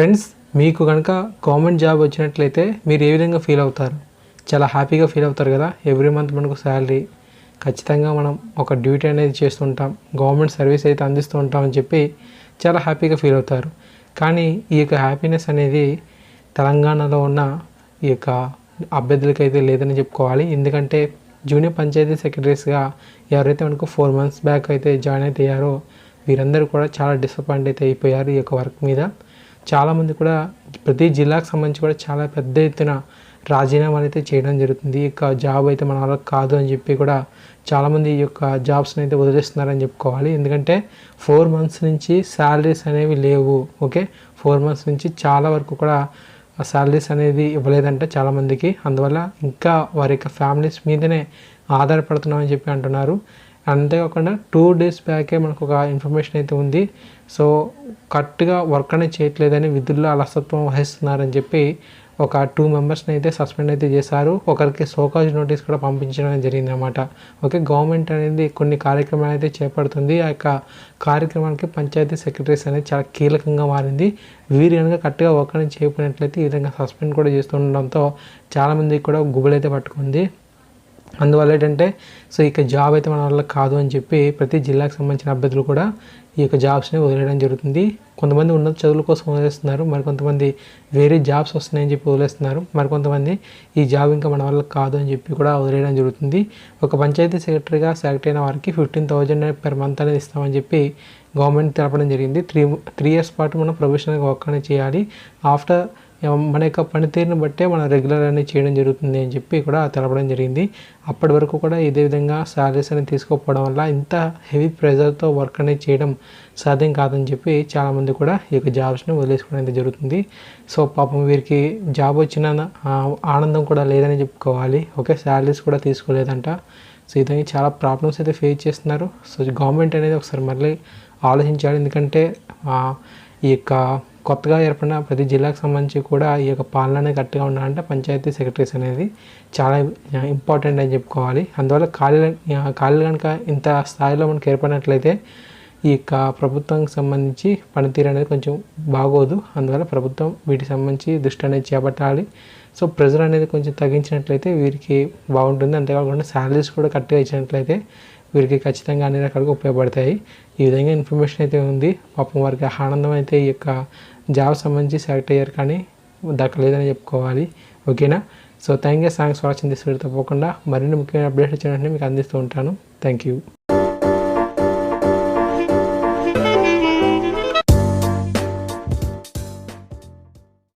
Friends మీకు కనుక government job వచ్చినట్లయితే మీరు ఏ విధంగా ఫీల్ అవుతారు? చాలా హ్యాపీగా ఫీల్ అవుతారు కదా? ఎవ్రీ మంత్ మనకు శాలరీ ఖచ్చితంగా మనం ఒక డ్యూటీ అనేది చేస్తుంటాం. గవర్నమెంట్ సర్వీస్ అయితే అందిస్తూ ఉంటాం అని చెప్పి చాలా హ్యాపీగా ఫీల్ అవుతారు. కానీ ఈ యొక్క హ్యాపీనెస్ అనేది తెలంగాణలో ఉన్న ఈ యొక్క అభ్యర్థులకి అయితే లేదని చెప్పుకోవాలి. ఎందుకంటే జూనియర్ పంచాయతీ సెక్రటరీస్గా ఎవరైతే మనకు ఫోర్ మంత్స్ బ్యాక్ అయితే జాయిన్ అయితే అయ్యారో వీరందరూ కూడా చాలా డిసప్పాయింట్ అయితే అయిపోయారు ఈ యొక్క వర్క్ మీద. చాలామంది కూడా ప్రతి జిల్లాకు సంబంధించి కూడా చాలా పెద్ద ఎత్తున రాజీనామాలు అయితే చేయడం జరుగుతుంది. ఇక యొక్క జాబ్ అయితే మన వాళ్ళకి కాదు అని చెప్పి కూడా చాలామంది ఈ యొక్క జాబ్స్ని అయితే వదిలేస్తున్నారని చెప్పుకోవాలి. ఎందుకంటే ఫోర్ మంత్స్ నుంచి శాలరీస్ అనేవి లేవు. ఓకే? ఫోర్ మంత్స్ నుంచి చాలా వరకు కూడా శాలరీస్ అనేది ఇవ్వలేదంట చాలామందికి. అందువల్ల ఇంకా వారి యొక్క ఫ్యామిలీస్ మీదనే ఆధారపడుతున్నామని చెప్పి అంటున్నారు. అంతేకాకుండా టూ డేస్ బ్యాకే మనకు ఒక ఇన్ఫర్మేషన్ అయితే ఉంది. సో కరెక్ట్గా వర్క్ అనేది చేయట్లేదని విధుల్లో అలసత్వం వహిస్తున్నారని చెప్పి ఒక టూ మెంబర్స్ని అయితే సస్పెండ్ అయితే చేశారు. ఒకరికి సోకాజ్ నోటీస్ కూడా పంపించడం జరిగింది అనమాట ఓకే గవర్నమెంట్ అనేది కొన్ని కార్యక్రమాలు అయితే చేపడుతుంది. ఆ యొక్క కార్యక్రమానికి పంచాయతీ సెక్రటరీస్ అనేది చాలా కీలకంగా మారింది. వీరు కనుక కరెక్ట్గా వర్క్ అనేది చేయకపోయినట్లయితే ఈ విధంగా సస్పెండ్ కూడా చేస్తుండడంతో చాలామందికి కూడా గుబులైతే పట్టుకుంది. అందువల్ల ఏంటంటే సో ఇక జాబ్ అయితే మన వల్ల కాదు అని చెప్పి ప్రతి జిల్లాకు సంబంధించిన అభ్యర్థులు కూడా ఈ యొక్క జాబ్స్ని వదిలేయడం జరుగుతుంది. కొంతమంది ఉన్నత చదువుల కోసం వదిలేస్తున్నారు మరి కొంతమంది వేరే జాబ్స్ వస్తున్నాయని చెప్పి వదిలేస్తున్నారు మరి కొంతమంది ఈ జాబ్ ఇంకా మన వల్ల కాదు అని చెప్పి కూడా వదిలేయడం జరుగుతుంది. ఒక పంచాయతీ సెక్రటరీగా సెలెక్ట్ అయిన వారికి ఫిఫ్టీన్ థౌజండ్ పర్ మంత్ అనేది ఇస్తామని చెప్పి గవర్నమెంట్ తెలపడం జరిగింది. త్రీ త్రీ ఇయర్స్ పాటు మనం ప్రొఫెషనల్గా వర్క్ అనేది చేయాలి. ఆఫ్టర్ మన యొక్క పనితీరుని బట్టే మనం రెగ్యులర్ అనేది చేయడం జరుగుతుంది అని చెప్పి కూడా తెలపడం జరిగింది. అప్పటి వరకు కూడా ఇదే విధంగా శాలరీస్ అనేది తీసుకోకపోవడం వల్ల ఇంత హెవీ ప్రెజర్తో వర్క్ అనేది చేయడం సాధ్యం కాదని చెప్పి చాలామంది కూడా ఈ యొక్క జాబ్స్ని వదిలేసుకోవడం అయితే జరుగుతుంది. సో పాపం వీరికి జాబ్ వచ్చిన ఆనందం కూడా లేదని చెప్పుకోవాలి. ఓకే శాలరీస్ కూడా తీసుకోలేదంట. సో ఇదని చాలా ప్రాబ్లమ్స్ అయితే ఫేస్ చేస్తున్నారు. సో గవర్నమెంట్ అనేది ఒకసారి మళ్ళీ ఆలోచించాలి. ఎందుకంటే ఈ యొక్క కొత్తగా ఏర్పడిన ప్రతి జిల్లాకు సంబంధించి కూడా ఈ యొక్క పాలన అనేది కరెక్ట్గా ఉండాలంటే పంచాయతీ సెక్రటరీస్ అనేది చాలా ఇంపార్టెంట్ అని చెప్పుకోవాలి. అందువల్ల ఖాళీలు ఖాళీలు కనుక ఇంత స్థాయిలో మనకు ఏర్పడినట్లయితే ఈ యొక్క ప్రభుత్వానికి సంబంధించి పనితీరు అనేది కొంచెం బాగోదు. అందువల్ల ప్రభుత్వం వీటికి సంబంధించి దృష్టి అనేది చేపట్టాలి. సో ప్రెజర్ అనేది కొంచెం తగ్గించినట్లయితే వీరికి బాగుంటుంది. అంతేకాకుండా శాలరీస్ కూడా కరెక్ట్గా ఇచ్చినట్లయితే వీరికి ఖచ్చితంగా అన్ని రకాలుగా ఉపయోగపడతాయి. ఈ విధంగా ఇన్ఫర్మేషన్ అయితే ఉంది. పాపం వారికి ఆనందం అయితే ఈ యొక్క జాబ్ సంబంధించి సెలెక్ట్ అయ్యారు కానీ దక్కలేదని చెప్పుకోవాలి. ఓకేనా? So thank you thanks for watching this video తప్పకుండా మరిన్ని ముఖ్యమైన అప్డేట్స్ వచ్చినట్టు మీకు అందిస్తూ ఉంటాను. Thank you